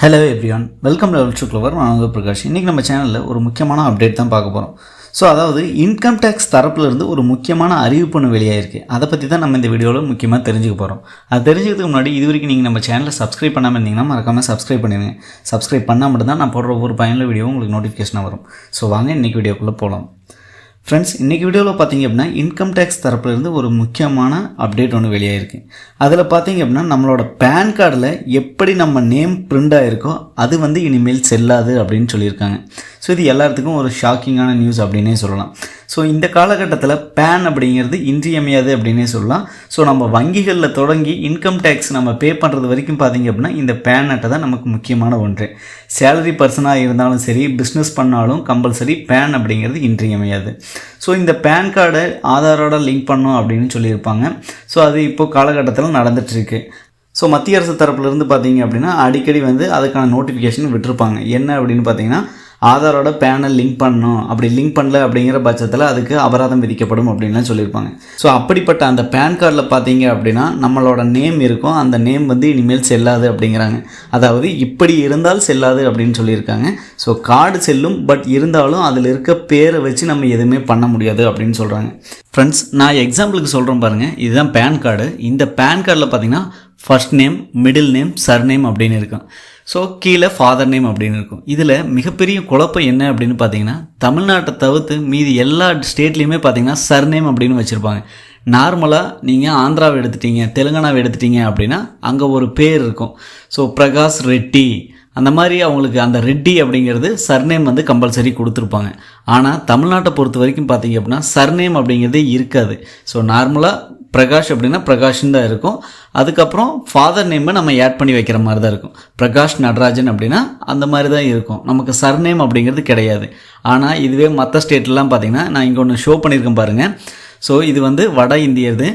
Hello everyone welcome level to clever நான் வந்து பிரகாஷ். இன்றைக்கி நம்ம சேனலில் ஒரு முக்கியமான அப்டேட் தான் பார்க்க போகிறோம் ஸோ அதாவது இன்கம் டேக்ஸ் தரப்புலேருந்து ஒரு முக்கியமான அறிவிப்புன்னு வெளியாகிருக்கு வெளியாயிருக்கு. அதை பற்றி தான் நம்ம இந்த வீடியோவில் முக்கியமாக தெரிஞ்சுக்க போகிறோம் அது தெரிஞ்சுக்கிறதுக்கு முன்னாடி இது வரைக்கும் நீங்கள் நம்ம சேனலை சப்ஸ்கிரைப் பண்ணாமல் இருந்தீங்கன்னா மறக்காமல் சப்ஸ்கிரைப் பண்ணிடுங்க சப்ஸ்கிரைப் பண்ணால் மட்டும்தான் நான் போடுற ஒவ்வொரு பயனுள்ள வீடியோ உங்களுக்கு நோட்டிஃபிகேஷனாக வரும். ஸோ வாங்க இன்றைக்கி வீடியோக்குள்ளே போகலாம் ஃப்ரெண்ட்ஸ் இன்றைக்கி வீடியோவில் பார்த்தீங்க அப்படின்னா இன்கம் டேக்ஸ் தரப்புலேருந்து ஒரு முக்கியமான அப்டேட் ஒன்று வெளியாயிருக்கு. அதில் பார்த்தீங்க அப்படின்னா நம்மளோட பேன் கார்டில் எப்படி நம்ம நேம் பிரிண்ட் ஆகிருக்கோ அது வந்து இனிமேல் செல்லாது அப்படின்னு சொல்லியிருக்காங்க. ஸோ இது எல்லாத்துக்கும் ஒரு ஷாக்கிங்கான நியூஸ் அப்படின்னே சொல்லலாம். ஸோ இந்த காலகட்டத்தில் பேன் அப்படிங்கிறது இன்றியமையாது அப்படின்னே சொல்லலாம். ஸோ நம்ம வங்கிகளில் தொடங்கி இன்கம் டேக்ஸ் நம்ம பே பண்ணுறது வரைக்கும் பார்த்தீங்க அப்படின்னா இந்த பேன் அட்டை தான் நமக்கு முக்கியமான ஒன்று. சேலரி பர்சனாக இருந்தாலும் சரி பிஸ்னஸ் பண்ணாலும் கம்பல்சரி பேன் அப்படிங்கிறது இன்றியமையாது ஸோ இந்த பேன் கார்டை ஆதாரோட லிங்க் பண்ணோம் அப்படின்னு சொல்லியிருப்பாங்க. ஸோ அது இப்போது காலகட்டத்தில் நடந்துகிட்ருக்கு ஸோ மத்திய அரசு தரப்புலேருந்து பார்த்தீங்க அப்படின்னா அடிக்கடி வந்து அதுக்கான நோட்டிஃபிகேஷன் விட்டுருப்பாங்க. என்ன அப்படின்னு பார்த்தீங்கன்னா ஆதாரோட பேனை லிங்க் பண்ணணும். அப்படி லிங்க் பண்ணல அப்படிங்கிற பட்சத்தில் அதுக்கு அபராதம் விதிக்கப்படும் அப்படின்லாம் சொல்லியிருப்பாங்க. ஸோ அப்படிப்பட்ட அந்த பேன் கார்டில் பார்த்தீங்க அப்படின்னா நம்மளோட நேம் இருக்கும். அந்த நேம் வந்து இனிமேல் செல்லாது அப்படிங்கிறாங்க. அதாவது இப்படி இருந்தால் செல்லாது அப்படின்னு சொல்லியிருக்காங்க. ஸோ கார்டு செல்லும் பட் இருந்தாலும் அதில் இருக்க பேரை வச்சு நம்ம எதுவுமே பண்ண முடியாது அப்படின்னு சொல்கிறாங்க ஃப்ரெண்ட்ஸ் நான் எக்ஸாம்பிளுக்கு சொல்கிறேன் பாருங்கள் இதுதான் பேன் கார்டு இந்த பேன் கார்டில் பார்த்தீங்கன்னா first name middle name surname அப்படின்னு இருக்கும். ஸோ கீழே ஃபாதர் நேம் அப்படின்னு இருக்கும். இதில் மிகப்பெரிய குழப்பம் என்ன அப்படின்னு பார்த்தீங்கன்னா தமிழ்நாட்டை தவிர்த்து மீதி எல்லா ஸ்டேட்லேயுமே பார்த்தீங்கன்னா சர்நேம் அப்படின்னு வச்சுருப்பாங்க. நார்மலாக நீங்கள் ஆந்திராவை எடுத்துட்டீங்க தெலுங்கானாவை எடுத்துட்டீங்க அப்படின்னா அங்கே ஒரு பேர் இருக்கும். ஸோ பிரகாஷ் ரெட்டி. அந்த மாதிரி அவங்களுக்கு அந்த ரெட்டி அப்படிங்கிறது சர்நேம் வந்து கம்பல்சரி கொடுத்துருப்பாங்க. ஆனால் தமிழ்நாட்டை பொறுத்த வரைக்கும் பார்த்தீங்க அப்படின்னா சர்நேம் அப்படிங்கிறதே இருக்காது. ஸோ நார்மலாக பிரகாஷ் அப்படின்னா பிரகாஷ்னு தான் இருக்கும். அதுக்கப்புறம் ஃபாதர் நேமை நம்ம ஆட் பண்ணி வைக்கிற மாதிரி தான் இருக்கும். பிரகாஷ் நடராஜன் அப்படின்னா அந்த மாதிரி தான் இருக்கும். நமக்கு சர்நேம் அப்படிங்கிறது கிடையாது. ஆனால் இதுவே மற்ற ஸ்டேட்லலாம் பார்த்தீங்கன்னா நான் இங்கே ஒன்று ஷோ பண்ணியிருக்கேன் பாருங்கள் ஸோ இது வந்து வட இந்தியது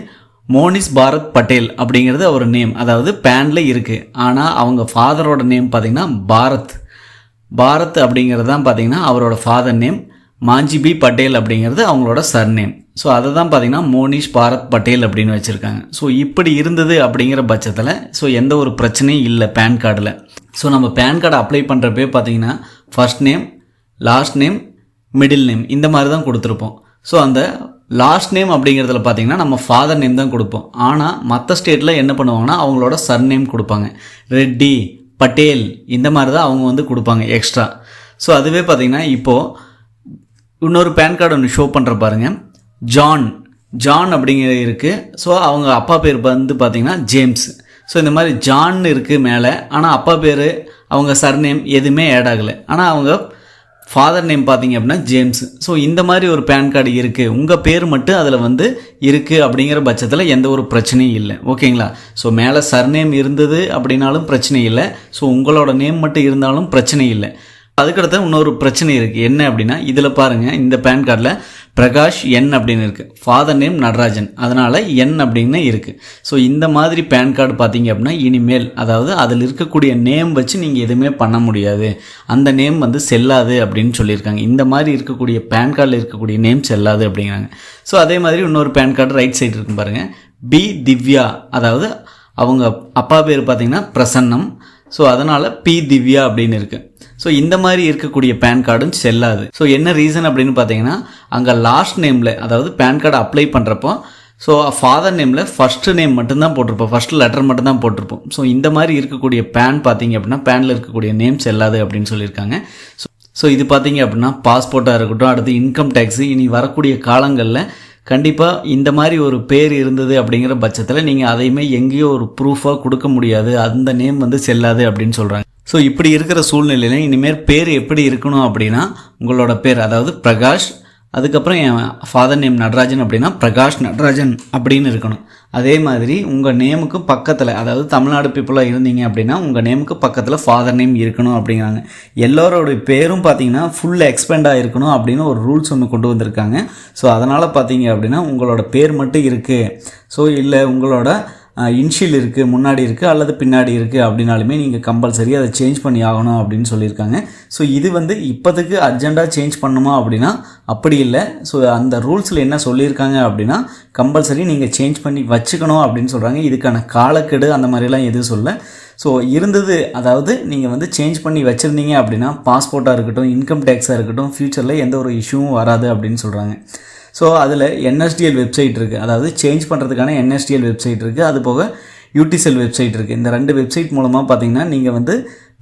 மோனிஸ் பாரத் பட்டேல் அப்படிங்கிறது அவர் நேம் அதாவது பேனில் இருக்குது ஆனால் அவங்க ஃபாதரோட நேம் பார்த்திங்கன்னா பாரத். பாரத் அப்படிங்கிறது தான் பார்த்திங்கன்னா அவரோட ஃபாதர் நேம் மாஞ்சிபி பட்டேல் அப்படிங்கிறது அவங்களோட சர்நேம் ஸோ அதை தான் பார்த்தீங்கன்னா மோனிஷ் பாரத் பட்டேல் அப்படின்னு வச்சுருக்காங்க. ஸோ இப்படி இருந்தது அப்படிங்கிற பட்சத்தில் ஸோ எந்த ஒரு பிரச்சனையும் இல்லை பேன் கார்டில் ஸோ நம்ம பேன் கார்டு அப்ளை பண்ணுறப்பே பார்த்தீங்கன்னா first name last name middle name இந்த மாதிரி தான் கொடுத்துருப்போம். ஸோ அந்த லாஸ்ட் நேம் அப்படிங்கிறதுல பார்த்தீங்கன்னா நம்ம ஃபாதர் நேம் தான் கொடுப்போம். ஆனால் மற்ற ஸ்டேட்டில் என்ன பண்ணுவாங்கன்னா அவங்களோட சர் நேம் கொடுப்பாங்க. ரெட்டி பட்டேல் இந்த மாதிரி தான் அவங்க வந்து கொடுப்பாங்க எக்ஸ்ட்ரா ஸோ அதுவே பார்த்தீங்கன்னா இப்போது இன்னொரு பேன் கார்டு ஒன்று ஷோ பண்ணுற பாருங்கள் ஜான் ஜான் அப்படிங்கிற இருக்குது ஸோ அவங்க அப்பா பேர் வந்து பார்த்தீங்கன்னா ஜேம்ஸ் ஸோ இந்த மாதிரி ஜான் இருக்குது மேலே. ஆனால் அப்பா பேர் அவங்க சர்நேம் எதுவுமே ஆட் ஆகலை. ஆனால் அவங்க ஃபாதர் நேம் பார்த்தீங்க அப்படின்னா ஜேம்ஸ் ஸோ இந்த மாதிரி ஒரு பேன் கார்டு இருக்குது உங்கள் பேர் மட்டும் அதில் வந்து இருக்குது அப்படிங்கிற பட்சத்தில் எந்த ஒரு பிரச்சனையும் இல்லை. ஓகேங்களா? ஸோ மேலே சர்நேம் இருந்தது அப்படின்னாலும் பிரச்சனை இல்லை. ஸோ உங்களோட நேம் மட்டும் இருந்தாலும் பிரச்சனை இல்லை. அதுக்கடுத்து இன்னொரு பிரச்சனை இருக்குது என்ன அப்படின்னா இதில் பாருங்கள் இந்த பேன் கார்டில் பிரகாஷ் என் அப்படின்னு இருக்குது ஃபாதர் நேம் நடராஜன். அதனால் என் அப்படின்னு இருக்குது ஸோ இந்த மாதிரி பேன் கார்டு பார்த்தீங்க அப்படின்னா இனிமேல் அதாவது அதில் இருக்கக்கூடிய நேம் வச்சு நீங்கள் எதுவுமே பண்ண முடியாது. அந்த நேம் வந்து செல்லாது அப்படின்னு சொல்லியிருக்காங்க. இந்த மாதிரி இருக்கக்கூடிய பேன் கார்டில் இருக்கக்கூடிய நேம் செல்லாது அப்படிங்கிறாங்க. ஸோ அதே மாதிரி இன்னொரு பேன் கார்டு ரைட் சைடு இருக்கும் பாருங்கள் பி திவ்யா அதாவது அவங்க அப்பா பேர் பார்த்தீங்கன்னா பிரசன்னம். ஸோ அதனால் பி திவ்யா அப்படின்னு இருக்குது ஸோ இந்த மாதிரி இருக்கக்கூடிய பேன் கார்டும் செல்லாது. ஸோ என்ன ரீசன் அப்படின்னு பார்த்தீங்கன்னா அங்கே லாஸ்ட் நேமில் அதாவது பேன் கார்டு அப்ளை பண்ணுறப்போ ஸோ ஃபாதர் நேமில் ஃபஸ்ட்டு நேம் மட்டும்தான் போட்டிருப்போம். ஃபஸ்ட்டு லெட்டர் மட்டும்தான் போட்டிருப்போம். ஸோ இந்த மாதிரி இருக்கக்கூடிய பேன் பார்த்தீங்க அப்படின்னா பேனில் இருக்கக்கூடிய நேம் செல்லாது அப்படின்னு சொல்லியிருக்காங்க. ஸோ ஸோ இது பார்த்தீங்க அப்படின்னா பாஸ்போர்ட்டாக இருக்கட்டும் அடுத்து இன்கம் டேக்ஸு இனி வரக்கூடிய காலங்களில் கண்டிப்பாக இந்த மாதிரி ஒரு பேர் இருந்தது அப்படிங்கிற பட்சத்தில் நீங்கள் அதையுமே எங்கேயோ ஒரு ப்ரூஃபாக கொடுக்க முடியாது. அந்த நேம் வந்து செல்லாது அப்படின்னு சொல்கிறாங்க ஸோ இப்படி இருக்கிற சூழ்நிலையில் இனிமேல் பேர் எப்படி இருக்கணும் அப்படின்னா உங்களோட பேர் அதாவது பிரகாஷ் அதுக்கப்புறம் என் ஃபாதர் நேம் நடராஜன் அப்படின்னா பிரகாஷ் நடராஜன் அப்படின்னு இருக்கணும். அதே மாதிரி உங்கள் நேமுக்கு பக்கத்தில் அதாவது தமிழ்நாடு பீப்புளாக இருந்தீங்க அப்படின்னா உங்கள் நேமுக்கு பக்கத்தில் ஃபாதர் நேம் இருக்கணும் அப்படிங்கிறாங்க. எல்லோருடைய பேரும் பார்த்தீங்கன்னா ஃபுல் எக்ஸ்பெண்டாக இருக்கணும் அப்படின்னு ஒரு ரூல்ஸ் ஒன்று கொண்டு வந்திருக்காங்க. ஸோ அதனால் பார்த்தீங்க அப்படின்னா உங்களோட பேர் மட்டும் இருக்குது ஸோ இல்லை உங்களோட இன்ஷியல் இருக்குது முன்னாடி இருக்குது அல்லது பின்னாடி இருக்குது அப்படின்னாலுமே நீங்கள் கம்பல்சரி அதை சேஞ்ச் பண்ணி ஆகணும் அப்படின்னு சொல்லியிருக்காங்க. ஸோ இது வந்து இப்போதைக்கு அர்ஜெண்ட்டாக சேஞ்ச் பண்ணுமா அப்படின்னா அப்படி இல்லை. ஸோ அந்த ரூல்ஸில் என்ன சொல்லியிருக்காங்க அப்படின்னா கம்பல்சரி நீங்கள் சேஞ்ச் பண்ணி வச்சுக்கணும் அப்படின்னு சொல்கிறாங்க இதுக்கான காலக்கெடு அந்த மாதிரிலாம் எதுவும் சொல்ல. ஸோ இருந்தது அதாவது நீங்கள் வந்து சேஞ்ச் பண்ணி வச்சுருந்தீங்க அப்படின்னா பாஸ்போர்ட்டாக இருக்கட்டும் இன்கம் டேக்ஸாக இருக்கட்டும் ஃப்யூச்சரில் எந்த ஒரு இஷ்யூவும் வராது அப்படின்னு சொல்கிறாங்க ஸோ அதில் என்எஸ்டிஎல் வெப்சைட் இருக்குது அதாவது சேஞ்ச் பண்ணுறதுக்கான என்எஸ்டிஎல் வெப்சைட் இருக்குது அது போக யூடிசெல் வெப்சைட் இருக்குது இந்த ரெண்டு வெப்சைட் மூலமாக பார்த்தீங்கன்னா நீங்கள் வந்து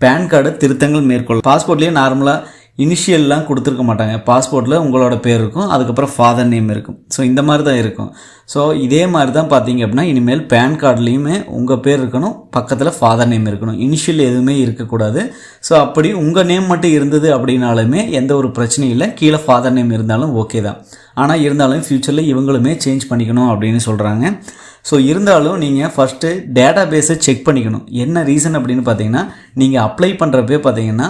பேன் கார்டு திருத்தங்கள் மேற்கொள்ள பாஸ்போர்ட்லேயே நார்மலாக இனிஷியல்லாம் கொடுத்துருக்க மாட்டாங்க. பாஸ்போர்ட்டில் உங்களோட பேர் இருக்கும் அதுக்கப்புறம் ஃபாதர் நேம் இருக்கும். ஸோ இந்த மாதிரி தான் இருக்கும். ஸோ இதே மாதிரி தான் பார்த்தீங்க அப்படின்னா இனிமேல் பேன் கார்டுலேயுமே உங்கள் பேர் இருக்கணும் பக்கத்தில் ஃபாதர் நேம் இருக்கணும். இனிஷியல் எதுவுமே இருக்கக்கூடாது. ஸோ அப்படி உங்கள் நேம் மட்டும் இருந்தது அப்படின்னாலுமே எந்த ஒரு பிரச்சனையும் இல்லை. கீழே ஃபாதர் நேம் இருந்தாலும் ஓகே தான். ஆனால் இருந்தாலும் ஃப்யூச்சரில் இவங்களுமே சேஞ்ச் பண்ணிக்கணும் அப்படின்னு சொல்கிறாங்க ஸோ இருந்தாலும் நீங்கள் ஃபஸ்ட்டு டேட்டா பேஸை செக் பண்ணிக்கணும். என்ன ரீசன் அப்படின்னு பார்த்தீங்கன்னா நீங்கள் அப்ளை பண்ணுறப்பே பார்த்தீங்கன்னா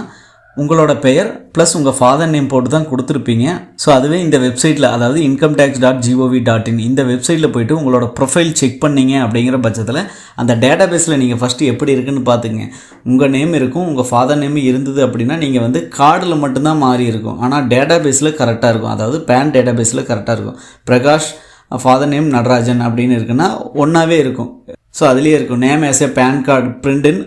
உங்களோட பெயர் ப்ளஸ் உங்கள் ஃபாதர் நேம் போட்டு தான் கொடுத்துருப்பீங்க. ஸோ அதுவே இந்த வெப்சைட்டில் அதாவது income tax dot GOV dot in இந்த வெப்சைட்டில் போயிட்டு உங்களோட ப்ரொஃபைல் செக் பண்ணீங்க அப்படிங்கிற பட்சத்தில் அந்த டேட்டா பேஸில் நீங்கள் ஃபஸ்ட்டு எப்படி இருக்குன்னு பார்த்துங்க உங்கள் நேம் இருக்கும் உங்கள் ஃபாதர் நேம் இருந்தது அப்படின்னா நீங்கள் வந்து கார்டில் மட்டும்தான் மாறி இருக்கும். ஆனால் டேட்டா பேஸில் கரெக்டாக இருக்கும். அதாவது பேன் டேட்டா பேஸில் கரெக்டாக இருக்கும். பிரகாஷ் ஃபாதர் நேம் நடராஜன் அப்படின்னு இருக்குன்னா ஒன்றாவே இருக்கும். ஸோ அதுலேயே இருக்கும். Name as a PAN card printed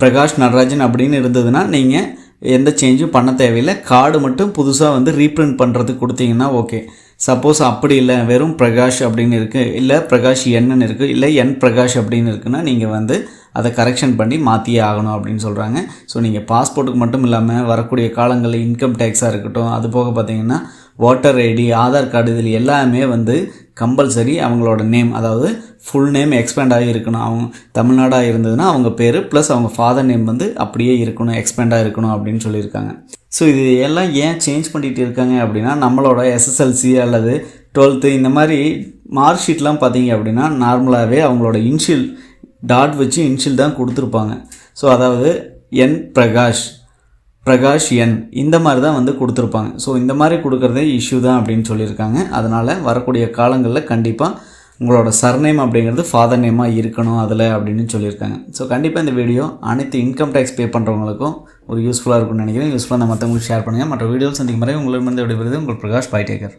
Prakash Natarajan அப்படின்னு இருந்ததுன்னா நீங்கள் எந்த சேஞ்சும் பண்ண தேவையில்லை. கார்டு மட்டும் புதுசாக வந்து ரீப்ரிண்ட் பண்ணுறதுக்கு கொடுத்தீங்கன்னா ஓகே சப்போஸ் அப்படி இல்லை வெறும் பிரகாஷ் அப்படின்னு இருக்குது இல்லை பிரகாஷ் என்னன்னு இருக்குது இல்லை என் பிரகாஷ் அப்படின்னு இருக்குன்னா நீங்கள் வந்து அதை கரெக்ஷன் பண்ணி மாற்றியே ஆகணும் அப்படின்னு சொல்கிறாங்க ஸோ நீங்கள் பாஸ்போர்ட்டுக்கு மட்டும் இல்லாமல் வரக்கூடிய காலங்களில் இன்கம் டேக்ஸாக இருக்கட்டும் அது போக பார்த்தீங்கன்னா ஓட்டர் ஐடி ஆதார் கார்டு இதில் எல்லாமே வந்து கம்பல்சரி அவங்களோட நேம் அதாவது ஃபுல் நேம் எக்ஸ்பேண்ட் ஆகி இருக்கணும். அவங்க தமிழ்நாடாக இருந்ததுன்னா அவங்க பேர் ப்ளஸ் அவங்க ஃபாதர் நேம் வந்து அப்படியே இருக்கணும் எக்ஸ்பேண்டாக இருக்கணும் அப்படின்னு சொல்லியிருக்காங்க. ஸோ இது எல்லாம் ஏன் சேஞ்ச் பண்ணிகிட்டு இருக்காங்க அப்படின்னா நம்மளோட எஸ்எஸ்எல்சி அல்லது டுவெல்த்து இந்த மாதிரி மார்க் ஷீட்லாம் பார்த்தீங்க அப்படின்னா நார்மலாகவே அவங்களோட இன்ஷியல் டாட் வச்சு இன்ஷியல் தான் கொடுத்துருப்பாங்க. ஸோ அதாவது என் பிரகாஷ் பிரகாஷ் என் இந்த மாதிரி தான் வந்து கொடுத்துருப்பாங்க. ஸோ இந்த மாதிரி கொடுக்குறதே இஷ்யூ தான் அப்படின்னு சொல்லியிருக்காங்க. அதனால் வரக்கூடிய காலங்களில் கண்டிப்பாக உங்களோட சர்நேம் அப்படிங்கிறது ஃபாதர் நேமாக இருக்கணும் அதில் அப்படின்னு சொல்லியிருக்காங்க. ஸோ கண்டிப்பாக இந்த வீடியோ அனைத்து இன்கம் டேக்ஸ் பே பண்ணுறவங்களுக்கும் ஒரு யூஸ்ஃபுல்லாக இருக்கும்னு நினைக்கிறேன். யூஸ்ஃபுல்லாக மற்றவங்களுக்கு ஷேர் பண்ணுங்கள் மற்ற வீடியோஸ் சந்திக்கும் முறை உங்களிடமிருந்து விடைபெறுது உங்கள் பிரகாஷ் பைடேக்கர்